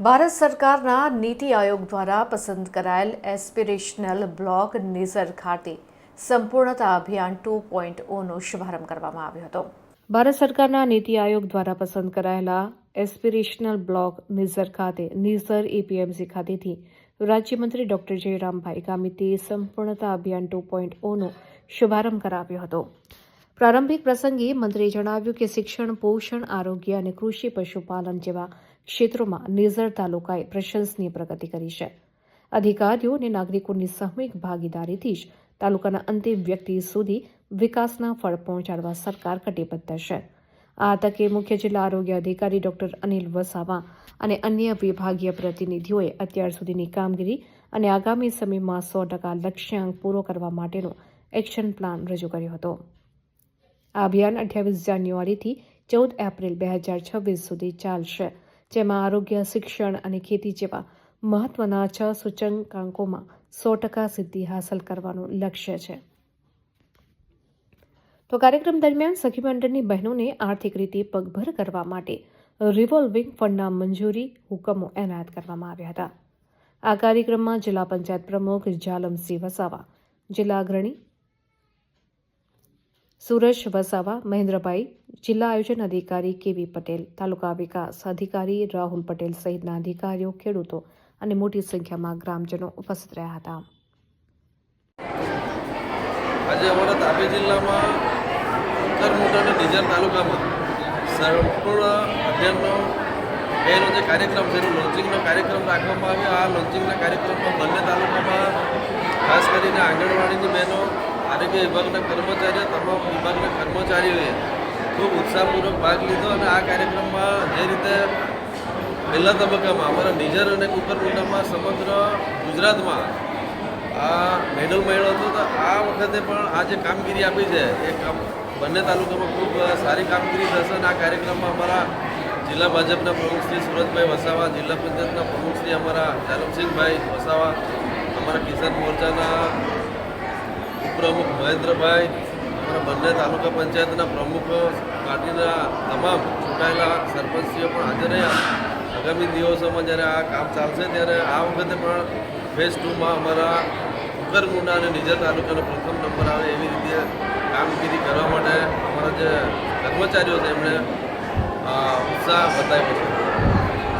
ભારત સરકારના નીતિ આયોગ દ્વારા પસંદ કરાયેલ એસ્પિરેશનલ બ્લોક નિઝર ખાતે સંપૂર્ણતા અભિયાન ટુ પોઈન્ટ ઓનો શુભારંભ કરવામાં આવ્યો હતો. ભારત સરકારના નીતિ આયોગ દ્વારા પસંદ કરાયેલા એસ્પિરેશનલ બ્લોક નિઝર ખાતે, નિઝર એપીએમસી ખાતેથી રાજ્યમંત્રી ડોક્ટર જયરામભાઈ ગામિતે સંપૂર્ણતા અભિયાન ટુ પોઈન્ટ ઓનો શુભારંભ કરાવ્યો હતો. પ્રારંભિક પ્રસંગે મંત્રીએ જણાવ્યું કે શિક્ષણ, પોષણ, આરોગ્ય અને કૃષિ પશુપાલન જેવા ક્ષેત્રોમાં નિઝર તાલુકાએ પ્રશંસનીય પ્રગતિ કરી છે. અધિકારીઓ અને નાગરિકોની સામૂહિક ભાગીદારીથી જ તાલુકાના અંતિમ વ્યક્તિ સુધી વિકાસના ફળ પહોંચાડવા સરકાર કટિબદ્ધ છે. આ તકે મુખ્ય જિલ્લા આરોગ્ય અધિકારી ડોક્ટર અનિલ વસાવા અને અન્ય વિભાગીય પ્રતિનિધિઓએ અત્યાર સુધીની કામગીરી અને આગામી સમયમાં સો ટકા લક્ષ્યાંક પૂરો કરવા માટેનો એક્શન પ્લાન રજૂ કર્યો હતો. આ અભિયાન અઠ્યાવીસ જાન્યુઆરીથી ચૌદ એપ્રિલ બે હજાર છવ્વીસ સુધી ચાલશે, જેમાં આરોગ્ય, શિક્ષણ અને ખેતી જેવા મહત્વના છ સૂચકાંકોમાં સો ટકા સિદ્ધિ હાંસલ કરવાનું લક્ષ્ય છે. તો કાર્યક્રમ દરમિયાન સખી મંડળની બહેનોને આર્થિક રીતે પગભર કરવા માટે રિવોલ્વિંગ ફંડના મંજૂરી હુકમો એનાયત કરવામાં આવ્યા હતા. આ કાર્યક્રમમાં જિલ્લા પંચાયત પ્રમુખ જાલમસિંહ વસાવા, જિલ્લા અગ્રણી સુરેશ વસાવા, મહેન્દ્રભાઈ, જિલ્લા આયોજન અધિકારી કેવી પટેલ, તાલુકા વિકાસ અધિકારી રાહુલ પટેલ સહિતના અધિકારીઓ, ખેડૂતો અને મોટી સંખ્યામાં ગ્રામજનો ઉપસ્થિત રહ્યા હતા. આજે અમારા તાપી જિલ્લામાં ઉત્તર મોટા અને નિઝર તાલુકામાં સંપૂર્ણ અભિયાનનો પહેલો જે કાર્યક્રમ છે, એનો લોન્ચિંગનો કાર્યક્રમ રાખવામાં આવ્યો. આ લોન્ચિંગના કાર્યક્રમમાં બંને તાલુકામાં ખાસ કરીને આંગણવાડીની બહેનો આરોગ્ય વિભાગના કર્મચારીઓ, તમામ વિભાગના કર્મચારીઓએ ખૂબ ઉત્સાહપૂર્વક ભાગ લીધો અને આ કાર્યક્રમમાં જે રીતે પહેલા તબક્કામાં અમારા નિઝર અને કુકરકુંડામાં સમગ્ર ગુજરાતમાં આ મેડલ મળ્યો હતો, તો આ વખતે પણ આ જે કામગીરી આપી છે, એ બંને તાલુકામાં ખૂબ સારી કામગીરી થશે અને આ કાર્યક્રમમાં અમારા જિલ્લા ભાજપના પ્રમુખ શ્રી સુરજભાઈ વસાવા, જિલ્લા પંચાયતના પ્રમુખ શ્રી અમારા જાલમસિંહભાઈ વસાવા, અમારા કિસાન મોરચાના ઉપપ્રમુખ મહેન્દ્રભાઈ અમારા બંને તાલુકા પંચાયતના પ્રમુખ પાર્ટીના તમામ ચૂંટાયેલા સરપંચશ્રીઓ પણ હાજર રહ્યા. આગામી દિવસોમાં જ્યારે આ કામ ચાલશે ત્યારે આ વખતે પણ ફેઝ ટુમાં અમારા ઉકરમુંડા અને નિઝર તાલુકાનો પ્રથમ નંબર આવે એવી રીતે કામગીરી કરવા માટે અમારા જે કર્મચારીઓ છે એમણે ઉત્સાહ બતાવ્યો છે.